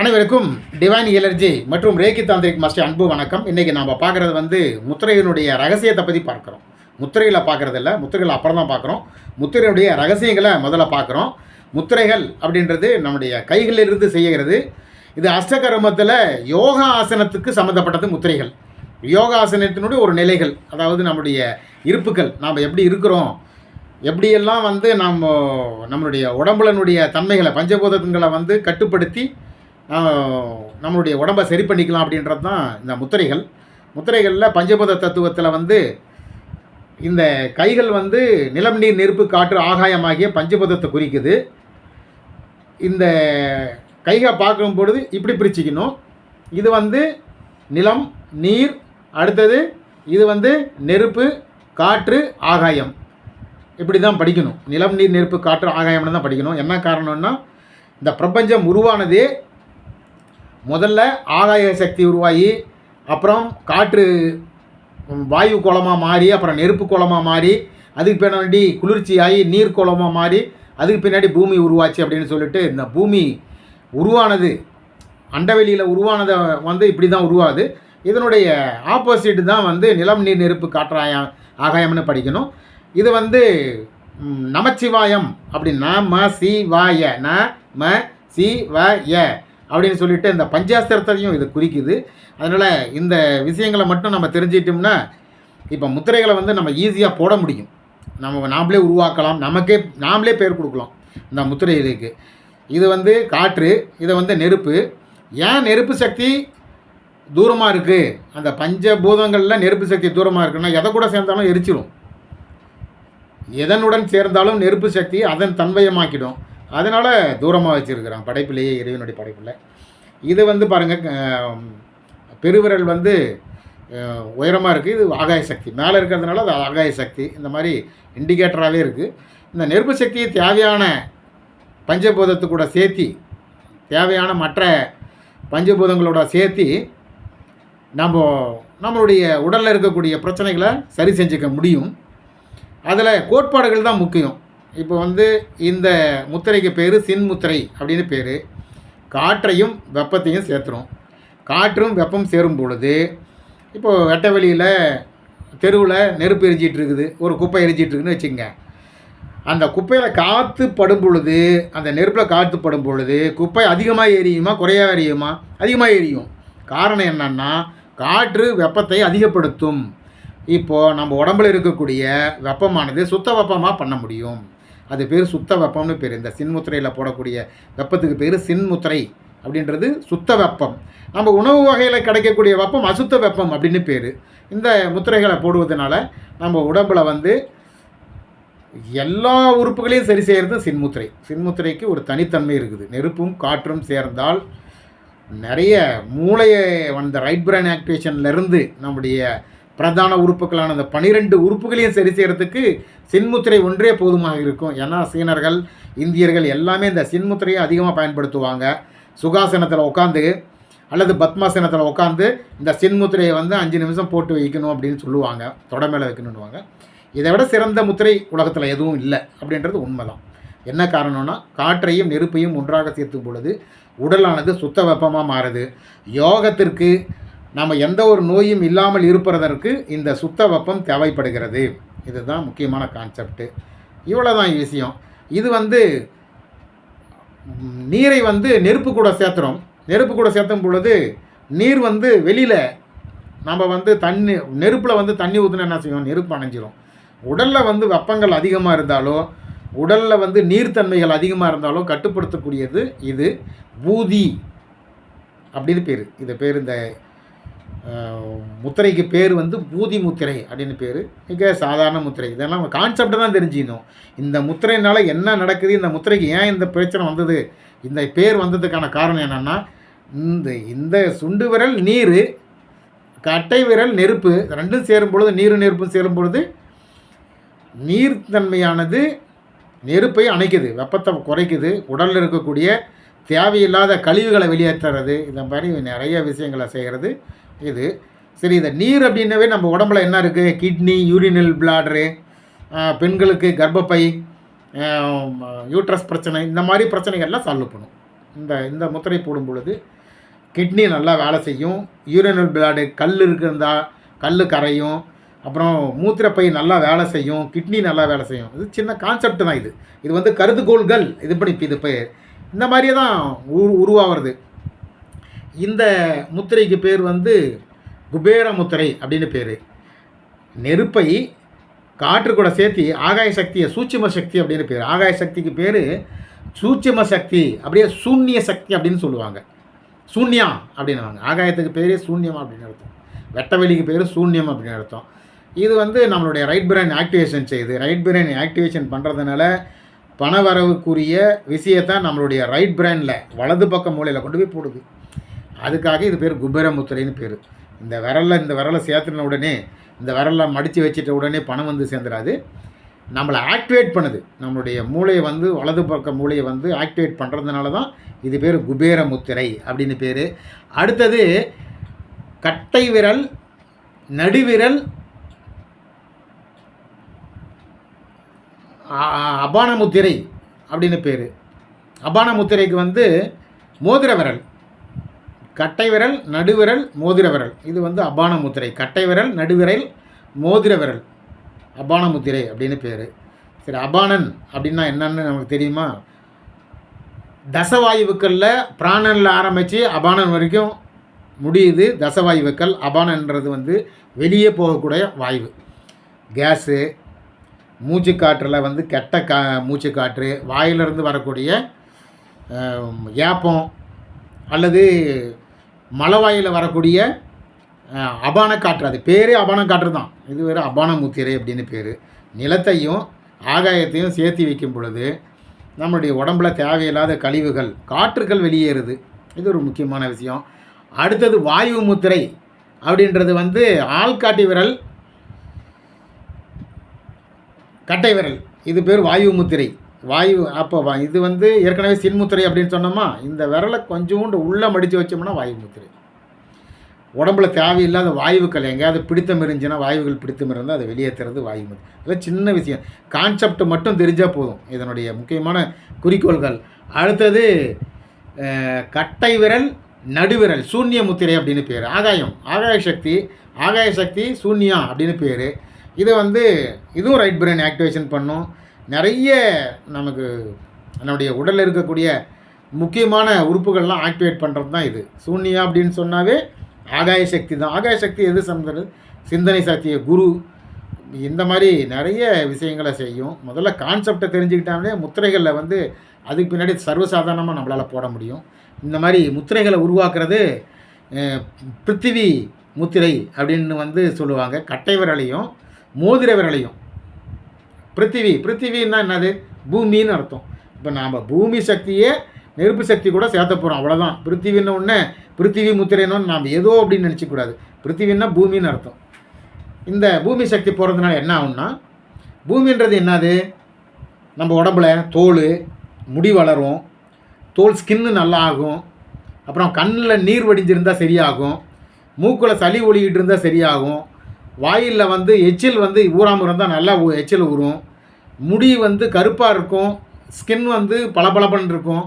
அனைவருக்கும் divine energy மற்றும் reiki tantric master அன்பு வணக்கம். இன்றைக்கி நாம் பார்க்குறது வந்து முத்திரையினுடைய ரகசியத்தை பற்றி பார்க்குறோம். முத்திரைகளை பார்க்குறதில்ல முத்திரைகளை அப்புறம் தான் பார்க்குறோம். முத்திரையுடைய ரகசியங்களை முதல்ல பார்க்குறோம். முத்திரைகள் அப்படின்றது நம்முடைய கைகளிலிருந்து செய்கிறது. இது அஷ்டகர்மத்தில் யோகா ஆசனத்துக்கு சம்மந்தப்பட்டது முத்திரைகள். யோகாசனத்தினுடைய ஒரு நிலைகள் அதாவது நம்முடைய இருப்புக்கள் நாம் எப்படி இருக்கிறோம்? எப்படியெல்லாம் வந்து நம்ம நம்மளுடைய உடம்புலனுடைய தன்மைகளை பஞ்சபூதங்களை வந்து கட்டுப்படுத்தி நம்மளுடைய உடம்பை சரி பண்ணிக்கலாம் அப்படின்றது தான் இந்த முத்திரைகள். முத்திரைகளில் பஞ்சபூத தத்துவத்தில் வந்து இந்த கைகள் வந்து நிலம் நீர் நெருப்பு காற்று ஆகாயமாகிய பஞ்சபூதத்தை குறிக்குது. இந்த கைகளை பார்க்கும் பொழுது இப்படி பிரிச்சுக்கணும். இது வந்து நிலம் நீர் அடுத்தது இது வந்து நெருப்பு காற்று ஆகாயம். இப்படி தான் படிக்கணும். நிலம் நீர் நெருப்பு காற்று ஆகாயம்னு தான் படிக்கணும். என்ன காரணம்னா இந்த பிரபஞ்சம் உருவானதே முதல்ல ஆகாய சக்தி உருவாகி அப்புறம் காற்று வாயு கோலமாக மாறி அப்புறம் நெருப்பு கோலமாக மாறி அதுக்கு பின்னாடி குளிர்ச்சியாகி நீர் கோலமாக மாறி அதுக்கு பின்னாடி பூமி உருவாச்சு அப்படின்னு சொல்லிட்டு இந்த பூமி உருவானது அண்டவெளியில் உருவானதை வந்து இப்படி தான் உருவாகுது. இதனுடைய ஆப்போசிட் தான் வந்து நிலம் நீர் நெருப்பு காற்றாயம் ஆகாயம்னு படிக்கணும். இது வந்து ம், நமச்சிவாயம் அப்படின்னா ம சி வாய ந ம சி வ ய. அப்படின்னு சொல்லிட்டு இந்த பஞ்சாஸ்திரத்தையும் இது குறிக்குது. அதனால் இந்த விஷயங்களை மட்டும் நம்ம தெரிஞ்சிட்டோம்னா இப்போ முத்திரைகளை வந்து நம்ம ஈஸியாக போட முடியும். நம்ம நாமளே உருவாக்கலாம். நமக்கே நாமளே பேர் கொடுக்கலாம். இந்த முத்திரை இதுக்கு இது வந்து காற்று இதை வந்து நெருப்பு. ஏன் நெருப்பு சக்தி தூரமாக இருக்குது அந்த பஞ்சபூதங்களில் நெருப்பு சக்தி தூரமாக இருக்குன்னா எதை கூட சேர்ந்தாலும் எரிச்சிடும் எதனுடன் சேர்ந்தாலும் நெருப்பு சக்தி அதன் தன்வயமாக்கிடும். அதனால் தூரமாக வச்சுருக்கிறான். படைப்பிலேயே இறைவனுடைய படைப்பில். இது வந்து பாருங்கள் பெருவிரல் வந்து உயரமாக இருக்குது இது ஆகாய சக்தி. மேலே இருக்கிறதுனால அது ஆகாய சக்தி. இந்த மாதிரி இண்டிகேட்டராகவே இருக்குது இந்த நெருப்பு சக்தியை தேவையான பஞ்சபூதத்து கூட சேர்த்தி தேவையான மற்ற பஞ்சபூதங்களோட சேர்த்தி நம்ம நம்மளுடைய உடலில் இருக்கக்கூடிய பிரச்சனைகளை சரி செஞ்சுக்க முடியும். அதில் கோட்பாடுகள் தான் முக்கியம். இப்போ வந்து இந்த முத்திரைக்கு பேர் சின்முத்திரை அப்படின்னு பேர். காற்றையும் வெப்பத்தையும் சேர்த்துரும். காற்றும் வெப்பம் சேரும் பொழுது இப்போது வெட்ட வெளியில் தெருவில் நெருப்பு எரிஞ்சிகிட்டு இருக்குது ஒரு குப்பை எரிஞ்சிட்டு இருக்குன்னு வச்சுங்க அந்த குப்பையில் காற்று படும் பொழுது அந்த நெருப்பில் காற்று படும் பொழுது குப்பை அதிகமாக எரியுமா குறையாக எரியுமா? அதிகமாக எரியும். காரணம் என்னன்னா காற்று வெப்பத்தை அதிகப்படுத்தும். இப்போது நம்ம உடம்புல இருக்கக்கூடிய வெப்பமானது சுத்த வெப்பமாக பண்ண முடியும். அது பேர் சுத்த வெப்பம்னு பேர். இந்த சின்முத்திரையில் போடக்கூடிய வெப்பத்துக்கு பேர் சின்முத்திரை அப்படின்றது சுத்த வெப்பம். நம்ம உணவு வகையில் கிடைக்கக்கூடிய வெப்பம் அசுத்த வெப்பம் அப்படின்னு பேர். இந்த முத்திரைகளை போடுவதனால நம்ம உடம்பில் வந்து எல்லா உறுப்புகளையும் சரி செய்கிறது சின்முத்திரை சின்முத்திரைக்கு ஒரு தனித்தன்மை இருக்குது. நெருப்பும் காற்றும் சேர்ந்தால் நிறைய மூளையை அந்த ரைட் பிரெயின் ஆக்டிவேஷன்லேருந்து நம்முடைய பிரதான உறுப்புகளான அந்த பனிரெண்டு உறுப்புகளையும் சரி செய்கிறதுக்கு சின்முத்திரை ஒன்றே போதுமாக இருக்கும். ஏன்னா சீனர்கள் இந்தியர்கள் எல்லாமே இந்த சின்முத்திரையை அதிகமாக பயன்படுத்துவாங்க. சுகாசனத்தில் உட்காந்து அல்லது பத்மாசனத்தில் உட்காந்து இந்த சின்முத்திரையை வந்து அஞ்சு நிமிஷம் போட்டு வைக்கணும் அப்படின்னு சொல்லுவாங்க. தொட மேலே வைக்கணுன்னுவாங்க இதை விட சிறந்த முத்திரை உலகத்தில் எதுவும் இல்லை அப்படின்றது உண்மைதான். என்ன காரணம்னா காற்றையும் நெருப்பையும் ஒன்றாக சேர்த்தும் பொழுது உடலானது சுத்த வெப்பமாக மாறுது. யோகத்திற்கு நம்ம எந்த ஒரு நோயும் இல்லாமல் இருப்பதற்கு இந்த சுத்த வெப்பம் தேவைப்படுகிறது. இதுதான் முக்கியமான கான்செப்ட்டு இவ்வளோ தான் விஷயம். இது வந்து நீரை வந்து நெருப்பு கூட சேர்த்துறோம். நெருப்பு கூட சேர்த்தும் பொழுது நீர் வந்து வெளியில் நம்ம வந்து தண்ணி நெருப்பில் வந்து தண்ணி ஊற்றினா என்ன செய்வோம் நெருப்பு அணைஞ்சிரும். உடலில் வந்து வெப்பங்கள் அதிகமாக இருந்தாலோ உடலில் வந்து நீர்த்தன்மைகள் அதிகமாக இருந்தாலோ கட்டுப்படுத்தக்கூடியது இது பூதி அப்படின்னு பேர். இது பேர் இந்த முத்திரைக்கு பேர் வந்து பூதி முத்திரை அப்படின்னு பேர். மிக சாதாரண முத்திரை. இதெல்லாம் கான்செப்டை தான் தெரிஞ்சுக்கணும். இந்த முத்திரையினால் என்ன நடக்குது? இந்த முத்திரைக்கு ஏன் இந்த பிரச்சனை வந்தது? இந்த பேர் வந்ததுக்கான காரணம் என்னென்னா இந்த இந்த சுண்டு விரல் நீர் கட்டை விரல் நெருப்பு ரெண்டும் சேரும் பொழுது நீரும் நெருப்பும் சேரும் பொழுது நீர்த்தன்மையானது நெருப்பை அணைக்குது வெப்பத்தை குறைக்குது உடலில் இருக்கக்கூடிய தேவையில்லாத கழிவுகளை வெளியேற்றுறது. இந்த மாதிரி நிறைய விஷயங்களை செய்கிறது. இது. சரி இந்த நீர் அப்படின்னவே நம்ம உடம்புல என்ன இருக்குது கிட்னி யூரினல் பிளாடரு பெண்களுக்கு கர்ப்பப்பை யூட்ரஸ் பிரச்சனை இந்த மாதிரி பிரச்சனைகள்லாம் சால்வ் பண்ணும் இந்த இந்த முத்திரை போடும் பொழுது கிட்னி நல்லா வேலை செய்யும். யூரினல் பிளாடு கல் இருக்கிறதா கல் கரையும். அப்புறம் மூத்திரப்பை நல்லா வேலை செய்யும். கிட்னி நல்லா வேலை செய்யும். இது சின்ன கான்செப்ட் தான் இது. இது வந்து கருதுகோள்கள். இது பண்ணி இது பெயர் இந்த மாதிரியே தான் உரு உருவாகிறது. இந்த முத்திரைக்கு பேர் வந்து குபேர முத்திரை அப்படின்னு பேர். நெருப்பை காற்று கூட சேர்த்து ஆகாய சக்தியை சூட்சிம சக்தி அப்படின்னு பேர். ஆகாய சக்திக்கு பேர் சூட்சிம சக்தி அப்படியே சூன்ய சக்தி அப்படின்னு சொல்லுவாங்க. சூன்யா அப்படின்னுவாங்க ஆகாயத்துக்கு பேரே சூன்யம் அப்படின்னு அர்த்தம். வெட்டவெளிக்கு பேர் சூன்யம் அப்படின்னு அர்த்தம். இது வந்து நம்மளுடைய ரைட் பிரெயின் ஆக்டிவேஷன் செய்யுது. ரைட் பிரெயின் ஆக்டிவேஷன் பண்ணுறதுனால பணவரவுக்குரிய விஷயத்தை நம்மளுடைய ரைட் பிரெயினில் வலது பக்க மூலையில் கொண்டு போய் போடுது. அதுக்காக இது பேர் குபேரமுத்திரைன்னு பேர். இந்த விரலில் இந்த விரலை சேர்த்துன உடனே இந்த விரலை மடித்து வச்சிட்ட உடனே பணம் வந்து சேர்ந்துடாது நம்மளை ஆக்டிவேட் பண்ணுது. நம்மளுடைய மூளையை வந்து வலது பக்க மூளையை வந்து ஆக்டிவேட் பண்ணுறதுனால தான் இது பேர் குபேர முத்திரை அப்படின்னு பேர். அடுத்தது கட்டை விரல் நடுவிரல் அபானமுத்திரை அபான முத்திரை அப்படின்னு பேர். அபான முத்திரைக்கு வந்து மோதிர விரல். கட்டை விரல் நடுவிரல் மோதிர விரல் இது வந்து அபான முத்திரை கட்டை விரல் நடுவிரல் மோதிர விரல் அபான முத்திரை அப்படின்னு பேர். சரி அபானன் அப்படின்னா என்னன்னு நமக்கு தெரியுமா? தசவாயுக்களில் பிராணனில் ஆரம்பித்து அபானன் வரைக்கும் முடியுது. தசவாயுக்கள் அபானன்றது வந்து வெளியே போகக்கூடிய வாயு. கேஸு மூச்சுக்காற்றில் வந்து கெட்ட கா மூச்சு காற்று வாயிலிருந்து வரக்கூடிய ஏப்பம் அல்லது மலவாயில் வரக்கூடிய அபான காற்று. அது பேரே அபான காற்று தான். இது வேறு அபான முத்திரை அப்படின்னு பேர். நிலத்தையும் ஆகாயத்தையும் சேர்த்து வைக்கும் பொழுது நம்மளுடைய உடம்புல தேவையில்லாத கழிவுகள் காற்றுகள் வெளியேறுது. இது ஒரு முக்கியமான விஷயம். அடுத்தது வாயு முத்திரை அப்படின்றது வந்து ஆள்காட்டி விரல் கட்டை விரல். இது பேர் வாயு முத்திரை. வாயு அப்போ இது வந்து ஏற்கனவே சின்முத்திரை அப்படின்னு சொன்னோமா? இந்த விரலை கொஞ்சோண்டு உள்ளே மடித்து வச்சோம்னா வாயு முத்திரை. உடம்புல தேவையில்லாத வாயுக்கள் எங்கேயாவது பிடித்தம் இருந்துச்சுன்னா வாயுகள் பிடித்தம் இருந்தால் அதை வெளியேற்றுறது வாயு முத்திரை இதெல்லாம் சின்ன விஷயம். கான்செப்ட் மட்டும் தெரிஞ்சால் போதும். இதனுடைய முக்கியமான குறிக்கோள்கள். அடுத்தது கட்டை விரல் நடுவிரல் சூன்ய முத்திரை அப்படின்னு பேர். ஆகாயம் ஆகாய சக்தி ஆகாய சக்தி சூன்யா அப்படின்னு பேர். இது வந்து இதுவும் ரைட் பிரெயின் ஆக்டிவேஷன் பண்ணும். நிறைய நமக்கு நம்முடைய உடலில் இருக்கக்கூடிய முக்கியமான உறுப்புகள்லாம் ஆக்டிவேட் பண்ணுறது தான் இது. சூன்யா அப்படின்னு சொன்னாவே ஆகாய சக்தி தான். ஆகாய சக்தி எது சம்பந்தது சிந்தனை சக்தியை குரு. இந்த மாதிரி நிறைய விஷயங்களை செய்யும். முதல்ல கான்செப்டை தெரிஞ்சுக்கிட்டாலே முத்திரைகளில் வந்து அதுக்கு பின்னாடி சர்வசாதாரணமாக நம்மளால் போட முடியும். இந்த மாதிரி முத்திரைகளை உருவாக்குறது பிருத்திவி முத்திரை அப்படின்னு வந்து சொல்லுவாங்க. கட்டை விரலையும் மோதிர விரலையும் பிருத்திவி பிருத்திவின்னா என்னது? பூமின்னு அர்த்தம். இப்போ நாம் பூமி சக்தியே நெருப்பு சக்தி கூட சேர்த்த போகிறோம் அவ்வளோதான் பிருத்திவின்னு ஒன்று பிருத்திவி முத்திரைன்னு நாம் ஏதோ அப்படின்னு நினச்சிக்கூடாது பிருத்திவின்னா பூமின்னு அர்த்தம். இந்த பூமி சக்தி போகிறதுனால என்ன ஆகும்னா பூமின்றது என்னது? நம்ம உடம்புல தோல் முடி வளரும் தோல் ஸ்கின்னு நல்லா ஆகும் அப்புறம் கண்ணில் நீர் வடிஞ்சிருந்தால் சரியாகும் மூக்கில் சளி ஒழிக்கிட்டு இருந்தால் சரியாகும் வாயில் வந்து எச்சில் வந்து ஊறாமல் இருந்தால் நல்லா எச்சில் ஊறும் முடி வந்து கருப்பாக இருக்கும் ஸ்கின் வந்து பளபளபன்னு இருக்கும்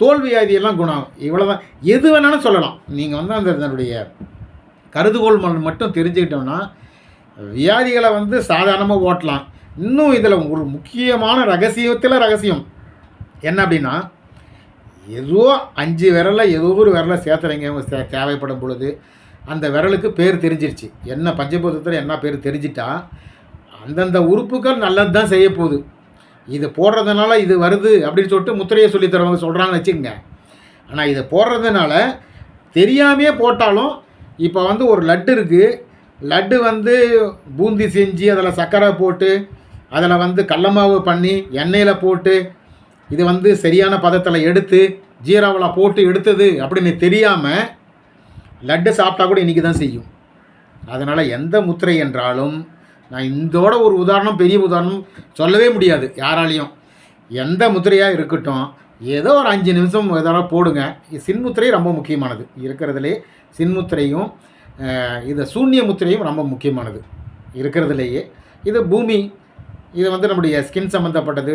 தோல் வியாதியெல்லாம் குணம். இவ்வளோ தான் எது வேணாலும் சொல்லலாம். நீங்கள் வந்து அந்த அதனுடைய கருதுகோள் மட்டும் தெரிஞ்சுக்கிட்டோம்னா வியாதிகளை வந்து சாதாரணமாக ஓட்டலாம். இன்னும் இதில் ஒரு முக்கியமான ரகசியத்தில் ரகசியம். என்ன அப்படின்னா ஏதோ அஞ்சு விரலை ஏதோ ஒரு விரலை சேர்த்துறீங்க தேவைப்படும் பொழுது அந்த விரலுக்கு பேர் தெரிஞ்சிருச்சு. என்ன பஞ்சபூதத்தில் என்ன பேர் தெரிஞ்சிட்டா அந்தந்த உறுப்புகள் நல்லது தான் செய்ய போகுது. இது போடுறதுனால இது வருது அப்படின்னு சொல்லிட்டு முத்திரையை சொல்லி தரவங்க சொல்கிறாங்கன்னு வச்சுக்கோங்க. ஆனால் இதை போடுறதுனால தெரியாமையே போட்டாலும் இப்போ வந்து ஒரு லட்டு இருக்குது லட்டு வந்து பூந்தி செஞ்சு அதில் சர்க்கரை போட்டு அதில் வந்து கடல மாவு பண்ணி எண்ணெயில் போட்டு இது வந்து சரியான பதத்தில் எடுத்து ஜீராவில் போட்டு எடுத்தது அப்படின்னு தெரியாமல் லட்டு சாப்பிட்டா கூட இன்றைக்கி தான் செய்யும். அதனால் எந்த முத்திரை என்றாலும் நான் இதோட ஒரு உதாரணம் பெரிய உதாரணம் சொல்லவே முடியாது யாராலையும். எந்த முத்திரையாக இருக்கட்டும் ஏதோ ஒரு அஞ்சு நிமிஷம் இதெல்லாம் போடுங்க. சின்முத்திரை ரொம்ப முக்கியமானது. இருக்கிறதுலே சின்முத்திரையும் அஹ், இது சூன்ய முத்திரையும் ரொம்ப முக்கியமானது. இருக்கிறதுலேயே. இது பூமி இது வந்து நம்முடைய ஸ்கின் சம்மந்தப்பட்டது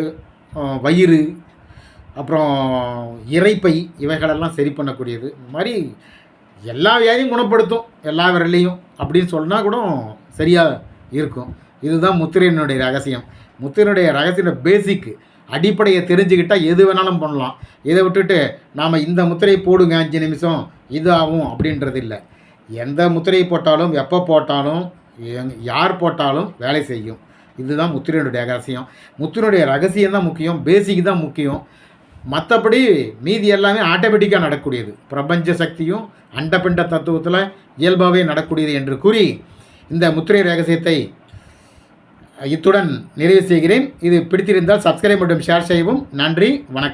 வயிறு அப்புறம் இறைப்பை இவைகளெல்லாம் சரி பண்ணக்கூடியது. இந்த மாதிரி எல்லா வியாதியும் குணப்படுத்தும் எல்லா விரலையும் அப்படின்னு சொன்னால் கூட சரியாக இருக்கும். இதுதான் முத்திரையினுடைய ரகசியம். முத்திரையினுடைய ரகசியம் பேசிக் அடிப்படையை தெரிஞ்சுக்கிட்டால் எது வேணாலும் பண்ணலாம். இதை விட்டுட்டு நாம் இந்த முத்திரையை போடுங்க அஞ்சு நிமிஷம் இது ஆகும் அப்படின்றது இல்லை. எந்த முத்திரையை போட்டாலும் எப்போ போட்டாலும் யார் போட்டாலும் வேலை செய்யும். இதுதான் முத்திரையினுடைய ரகசியம். முத்திரையுடைய ரகசியம் தான் முக்கியம் பேசிக் தான் முக்கியம். மற்றபடி மீதி எல்லாமே ஆட்டோமேட்டிக்காக நடக்கக்கூடியது. பிரபஞ்ச சக்தியும் அண்டபிண்ட தத்துவத்தில் இயல்பாகவே நடக்கூடியது என்று கூறி இந்த முத்திரை ரகசியத்தை இத்துடன் நிறைவு செய்கிறேன். இது பிடித்திருந்தால் சப்ஸ்கிரைப் மற்றும் ஷேர் செய்யவும். நன்றி வணக்கம்.